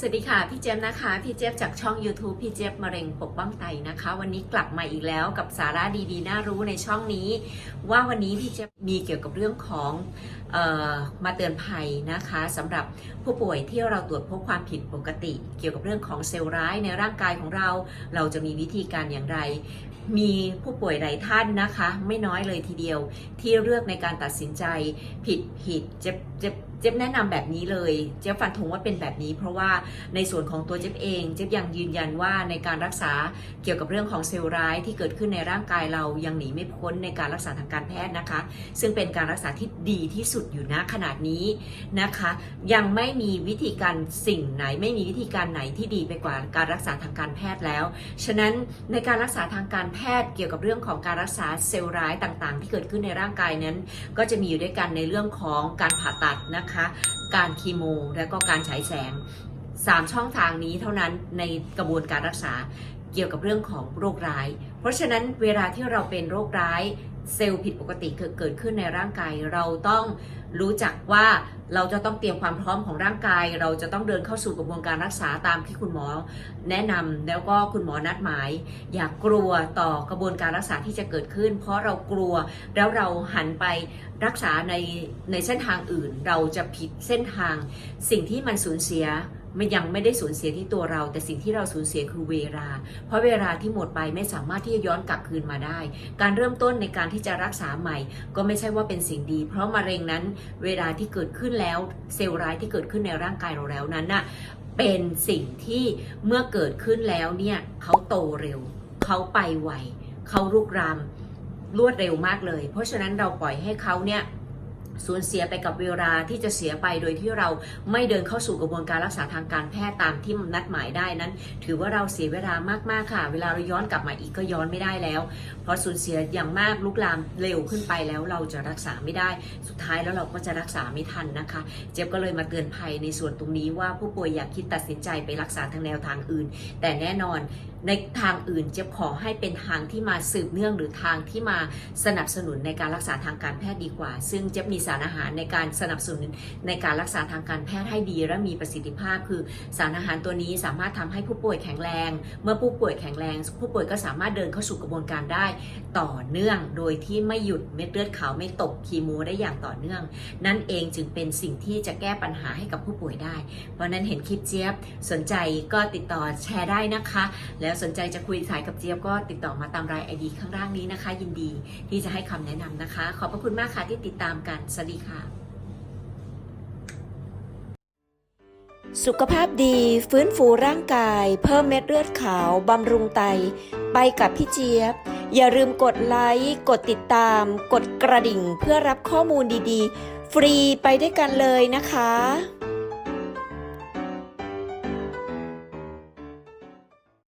สวัสดีค่ะ พี่เจี๊ยบนะคะ พี่เจี๊ยบจากช่อง YouTube พี่เจี๊ยบมะเร็งปกป้องไตนะคะ วันนี้กลับมาอีกแล้วกับสาระดีๆ น่ารู้ในช่องนี้ ว่าวันนี้พี่เจี๊ยบมีเกี่ยวกับเรื่องของออมาเตือนภัยนะคะสำหรับผู้ป่วยที่เราตรวจพบความผิดปกติ เกี่ยวกับเรื่องของเซลล์ร้ายในร่างกายของเรา เราจะมีวิธีการอย่างไร มีผู้ป่วยหลายท่านนะคะ ไม่น้อยเลยทีเดียวที่เลือกในการตัดสินใจผิดผิดเจ็บเจ็บเจ็บแนะนำแบบนี้เลย เจ๊ยบฟันธงว่าเป็นแบบนี้ เพราะว่าในส่วนของตัวเจ๊ยบเอง เจ๊ยบยังยืนยันว่าในการรักษาเกี่ยวกับเรื่องของเซลล์ร้ายที่เกิดขึ้นในร่างกายเรายังหนีไม่พ้นในการรักษาทางการแพทย์นะคะ ซึ่งเป็นการรักษาที่ดีที่สุดอยู่ณขนาดนี้นะคะ ยังไม่มีวิธีการสิ่งไหน ไม่มีวิธีการไหนที่ดีไปกว่าการรักษาทางการแพทย์แล้ว ฉะนั้นในการรักษาทางการแพทย์เกี่ยวกับเรื่องของการรักษาเซลล์ร้ายต่างๆ ที่เกิดขึ้นในร่างกายนั้น ก็จะมีอยู่ด้วยกันในเรื่องของการผ่าตัดนะคะ การคีโม และก็การฉายแสง 3 ช่องทางนี้เท่านั้นในกระบวนการรักษาเกี่ยวกับเรื่องของโรคร้าย เพราะฉะนั้นเวลาที่เราเป็นโรคร้ายเซลล์ผิดปกติเกิดขึ้นในร่างกาย เราต้องรู้จักว่าเราจะต้องเตรียมความพร้อมของร่างกาย เราจะต้องเดินเข้าสู่กระบวนการรักษาตามที่คุณหมอ แนะนำแล้วก็คุณหมอนัดหมาย อย่ากกลัวต่อกระบวนการรักษาที่จะเกิดขึ้น เพราะเรากลัวแล้วเราหันไปรักษาในในเส้นทางอื่น เราจะผิดเส้นทาง สิ่งที่มันสูญเสีย มันยังไม่ได้สูญเสียที่ตัวเรา แต่สิ่งที่เราสูญเสียคือเวลา เพราะเวลาที่หมดไปไม่สามารถที่จะย้อนกลับคืนมาได้ การเริ่มต้นในการที่จะรักษาใหม่ ก็ไม่ใช่ว่าเป็นสิ่งดี เพราะมะเร็งนั้น เวลาที่เกิดขึ้นแล้ว เซลล์ร้ายที่เกิดขึ้นในร่างกายเราแล้วนั้นน่ะเป็นสิ่งที่เมื่อเกิดขึ้นแล้วเนี่ยเขาโตเร็ว เขาไปไวเขาลุกรามรวดเร็วมากเลย เพราะฉะนั้นเราปล่อยให้เขาเนี่ย สูญเสียไปกับเวลาที่จะเสียไปโดยที่เราไม่เดินเข้าสู่กระบวนการรักษาทางการแพทย์ตามที่นัดหมายได้นั้น ถือว่าเราเสียเวลามากๆค่ะ เวลาเราย้อนกลับมาอีกก็ย้อนไม่ได้แล้ว เพราะสูญเสียอย่างมากลุกลามเร็วขึ้นไปแล้วเราจะรักษาไม่ได้ สุดท้ายแล้วเราก็จะรักษาไม่ทันนะคะ เจี๊ยบก็เลยมาเตือนภัยในส่วนตรงนี้ว่าผู้ป่วยอยากคิดตัดสินใจไปรักษาทางแนวทางอื่น แต่แน่นอนในทางอื่นเจี๊ยบขอให้เป็นทางที่มาสืบเนื่องหรือทางที่มาสนับสนุนในการรักษาทางการแพทย์ดีกว่า ซึ่งเจี๊ยบมีสารอาหารในการสนับสนุนในการรักษาทางการแพทย์ให้ดี และมีประสิทธิภาพ คือสารอาหารตัวนี้สามารถทำให้ผู้ป่วยแข็งแรง เมื่อผู้ป่วยแข็งแรง ผู้ป่วยก็สามารถเดินเข้าสู่กระบวนการได้ต่อเนื่อง โดยที่ไม่หยุดเม็ดเลือดขาวไม่ตกคีโมได้อย่างต่อเนื่อง นั่นเองจึงเป็นสิ่งที่จะแก้ปัญหาให้กับผู้ป่วยได้ เพราะฉะนั้นเห็นคลิปเจี๊ยบสนใจก็ติดต่อแชร์ได้นะคะแล้วสนใจจะคุยสายกับเจี๊ยบก็ติดต่อมาตามรายไอดีข้างล่างนี้นะคะ ยินดีที่จะให้คำแนะนำนะคะ ขอบพระคุณมากค่ะที่ติดตามกันสวัสดีค่ะ สุขภาพดี ฟื้นฟูร่างกาย เพิ่มเม็ดเลือดขาว บำรุงไต ไปกับพี่เจี๊ยบ อย่าลืมกดไลค์กดติดตาม กดกระดิ่งเพื่อรับข้อมูลดีๆ ฟรีไปด้วยกันเลยนะคะ